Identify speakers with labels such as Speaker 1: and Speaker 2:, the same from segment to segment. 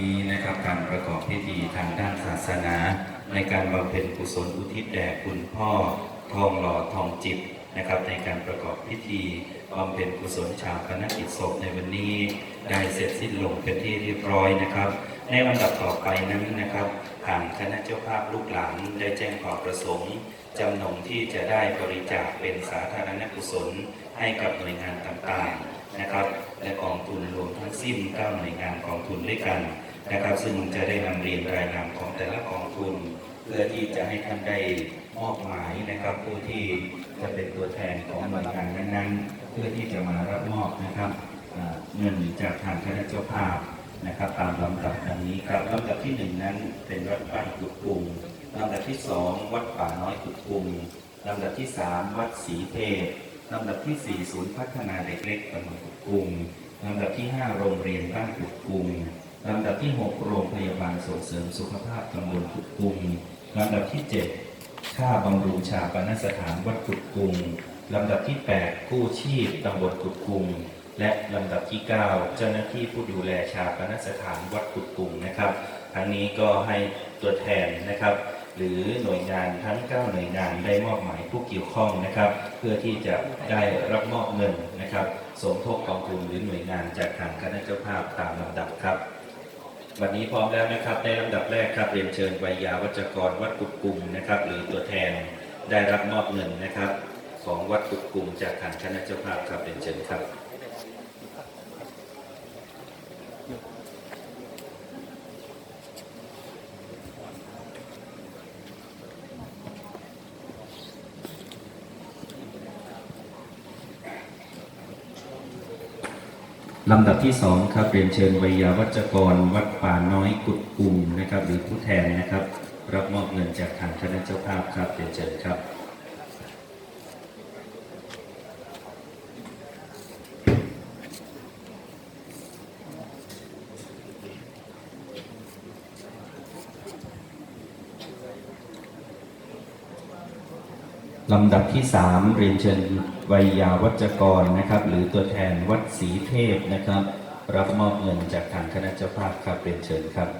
Speaker 1: นี้นะครับการประกอบพิธีทางด้านศาสนา ในการบำเพ็ญกุศลอุทิศแด่คุณพ่อทองหล่อทองจิตนะครับ ในการประกอบพิธีบำเพ็ญกุศลชาปนกิจศพในวันนี้ได้เสร็จสิ้นลงเป็นที่เรียบร้อยนะครับ ในลำดับต่อไปนั้นนะครับทางคณะเจ้าภาพลูกหลานได้แจ้งความประสงค์จำนงที่จะได้บริจาคเป็นสาธารณกุศลให้กับหน่วยงานต่างๆนะครับ และกองทุนรวมทั้งสิ้น9หน่วยงานกองทุนด้วยกัน นะครับ ซึ่งจะได้นำเรียนรายนามของแต่ละกองทุน เพื่อที่จะให้ท่านได้มอบหมายนะครับ ผู้ที่จะเป็นตัวแทนของหน่วยงานนั้นๆ เพื่อที่จะมารับมอบนะครับเงินจากทางคณะเจ้าภาพนะครับ ตามลำดับดังนี้ครับลำดับที่หนึ่งนั้นเป็นวัดบ้านกุดกุงลำดับที่สองวัดป่าน้อยกุดกุงลำดับที่สามวัดศรีเทพลำดับที่สี่ศูนย์พัฒนาเด็กเล็กตำบลกุดกุงลำดับที่ห้าโรงเรียนบ้านกุดกุง ลำดับที่หกโรงพยาบาลส่งเสริมสุขภาพตำบลกุดกุงลำดับที่เจ็ดค่าบำรุงชาปนสถานวัดกุดกุงลำดับที่ 8 กู้ชีพตำบลกุดกุงและลำดับที่ 9 เจ้าหน้าที่ผู้ดูแลชาปนสถานวัดกุดกุงนะครับทั้งนี้ก็ให้ตัวแทนนะครับ หรือหน่วยงานทั้ง 9 หน่วยงานได้มอบหมายผู้เกี่ยวข้องนะครับ เพื่อที่จะได้รับมอบเงินนะครับ สมทบกองทุนหรือหน่วยงานจากทางคณะเจ้าภาพตามลำดับครับ วันนี้พร้อมแล้วนะครับในลำดับแรกครับเรียนเชิญวัยยาวัจกรวัดกุดกุมนะครับ หรือตัวแทนได้รับมอบเงินนะครับ ของวัดกุดกุมจากทางคณะเจ้าภาพครับเรียนเชิญครับลำดับที่สองครับเรียนเชิญวิยาวัจกรวัด ป่าน้อยกุดกุมนะครับ หรือผู้แทนนะครับ รับมอบเงินจากทางคณะเจ้าภาพครับเรียนเชิญครับลำดับที่สามเรียนเชิญวัยยาวัจกรนะครับ หรือตัวแทนวัดศรีเทพนะครับ รับมอบเงินจากทางคณะเจ้าภาพครับเรียนเชิญครับ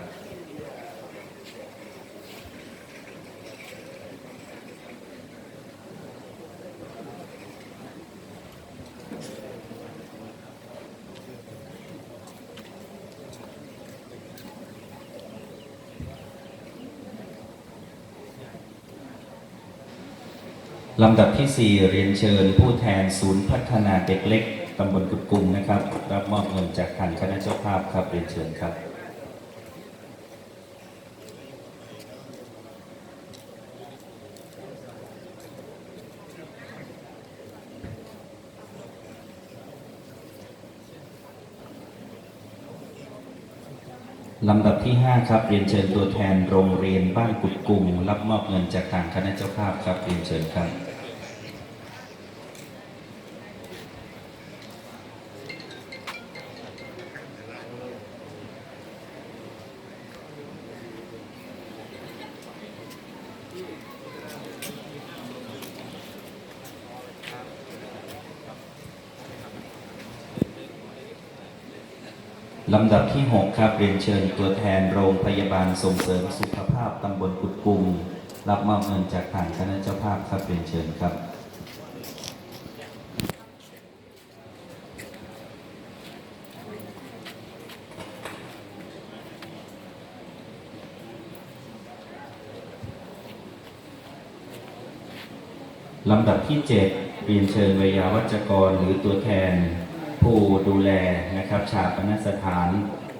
Speaker 1: ลำดับที่ 4 เรียนเชิญผู้แทนศูนย์พัฒนาเด็กเล็ก ตำบลกุดกุมนะครับ รับมอบเงินจากทางคณะเจ้าภาพครับเรียนเชิญครับลำดับที่ 5 ครับเรียนเชิญตัวแทนโรงเรียนบ้านกุดกุมรับมอบเงินจากทางคณะเจ้าภาพครับเรียนเชิญครับ ลำดับที่ 6 ครับ เรียนเชิญตัวแทนโรงพยาบาลส่งเสริมสุขภาพตำบลกุดกุม รับมอบเงินจากทางคณะเจ้าภาพครับเรียนเชิญครับลำดับที่ 7 เรียนเชิญวิยาวัจกรหรือตัวแทน ผู้ดูแลนะครับชาปนสถาน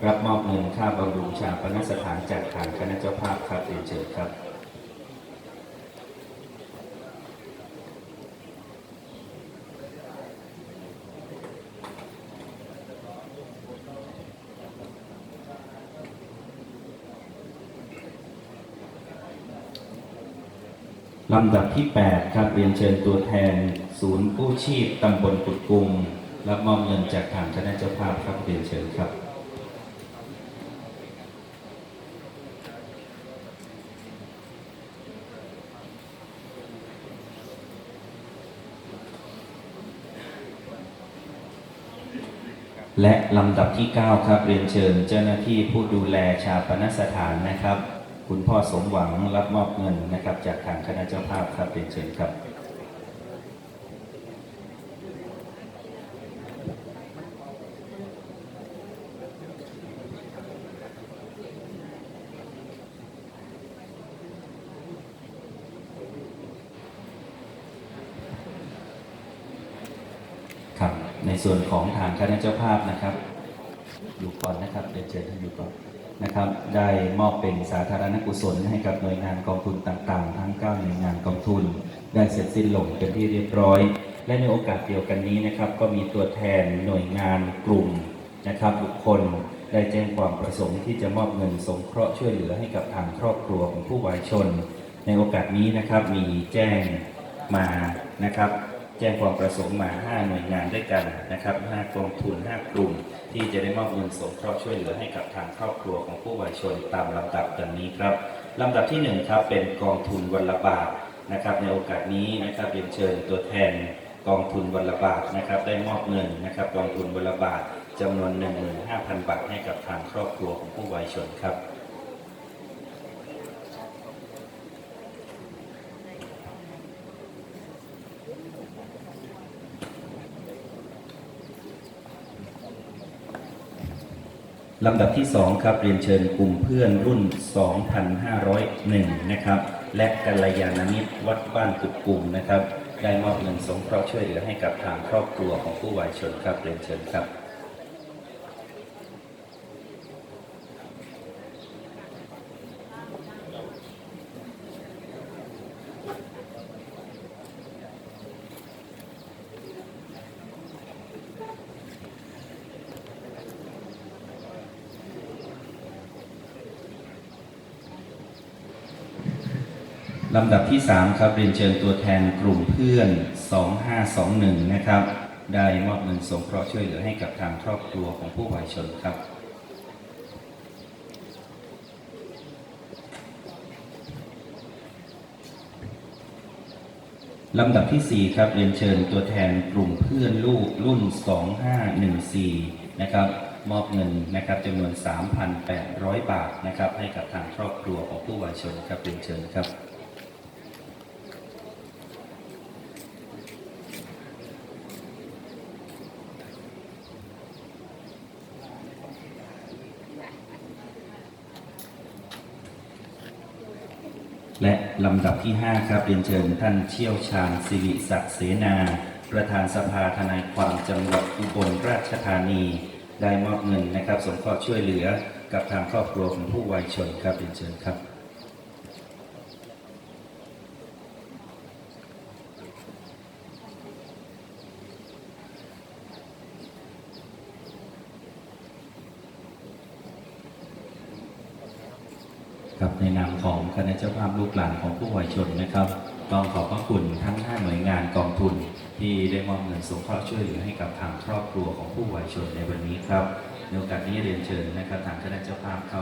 Speaker 1: รับมอบเงินค่าบำรุงชาปนสถานจากทางคณะเจ้าภาพครับเรียนเชิญครับลำดับที่ 8 ครับเรียนเชิญตัวแทน ศูนย์กู้ชีพตำบลกุดกุง รับมอบเงินจากทางคณะเจ้าภาพครับเรียนเชิญครับ และลำดับที่ 9 ครับ เรียนเชิญเจ้าหน้าที่ผู้ดูแลชาปนสถานนะครับ คุณพ่อสมหวังรับมอบเงินนะครับ จากทางคณะเจ้าภาพครับเรียนเชิญครับ ครับ ในส่วนของทางคณะเจ้าภาพนะครับ อยู่ก่อนนะครับเรียนเชิญท่านอยู่ก่อนนะครับ ได้มอบเป็นสาธารณกุศลให้กับหน่วยงานกองทุนต่างๆ ทั้ง9หน่วยงานกองทุน ได้เสร็จสิ้นลงเป็นที่เรียบร้อย และในโอกาสเดียวกันนี้นะครับ ก็มีตัวแทนหน่วยงานกลุ่มนะครับบุคคลได้แจ้งความประสงค์ที่จะมอบเงินสงเคราะห์ช่วยเหลือให้กับทางครอบครัวของผู้วายชน ในโอกาสนี้นะครับมีแจ้งมานะครับ แจ้งความประสงค์มา 5 หน่วยงานด้วยกันนะครับ5กองทุน 5 กลุ่ม ที่จะได้มอบเงินสงเคราะห์ช่วยเหลือให้กับทางครอบครัวของผู้วายชนตามลำดับดังนี้ครับลำดับที่ 1 ครับเป็นกองทุนวันละบาทนะครับ ในโอกาสนี้นะครับเรียนเชิญตัวแทนกองทุนวันละบาทนะครับ ได้มอบเงินนะครับ กองทุนวันละบาทจำนวน 15,000 บาทให้กับทางครอบครัวของผู้วายชนครับ ลำดับที่ 2 ครับ เรียนเชิญกลุ่มเพื่อนรุ่น 2,501 นะครับ และกัลยาณมิตรวัดบ้านกุดกลุ่มนะครับ ได้มอบเงินสงเคราะห์ช่วยเหลือให้กับทางครอบครัวของผู้วายชนครับ เรียนเชิญครับ ลำดับที่ 3 ครับเรียนเชิญตัวแทนกลุ่มเพื่อน 2521 นะครับ ได้มอบเงินสงเคราะห์ช่วยเหลือให้กับทางครอบครัวของผู้วายชนครับลำดับทีสี่ 4 ครับเรียนเชิญตัวแทนกลุ่มเพื่อนลูกรุ่น 2514 นะครับ มอบเงินนะครับจำนวน 3,800 บาทนะครับ ให้กับทางครอบครัวของผู้วายชนครับเรียนเชิญครับ และลำดับที่ 5 ครับเรียนเชิญท่านเชี่ยวชาญสิริศักดิ์เสนา ประธานสภาทนายความจังหวัดอุบลราชธานี ได้มอบเงินนะครับสงเคราะห์ช่วยเหลือกับทางครอบครัวของผู้วายชนครับเรียนเชิญครับ ครับในนามของคณะเจ้าภาพลูกหลานของผู้วายชนนะครับต้องขอบพระคุณทั้ง 5 หน่วยงานกองทุน ที่ได้มอบเงินสงเคราะห์ช่วยเหลือให้กับทางครอบครัวของผู้วายชนในวันนี้ครับในโอกาสนี้เรียนเชิญนะครับทางคณะเจ้าภาพเข้า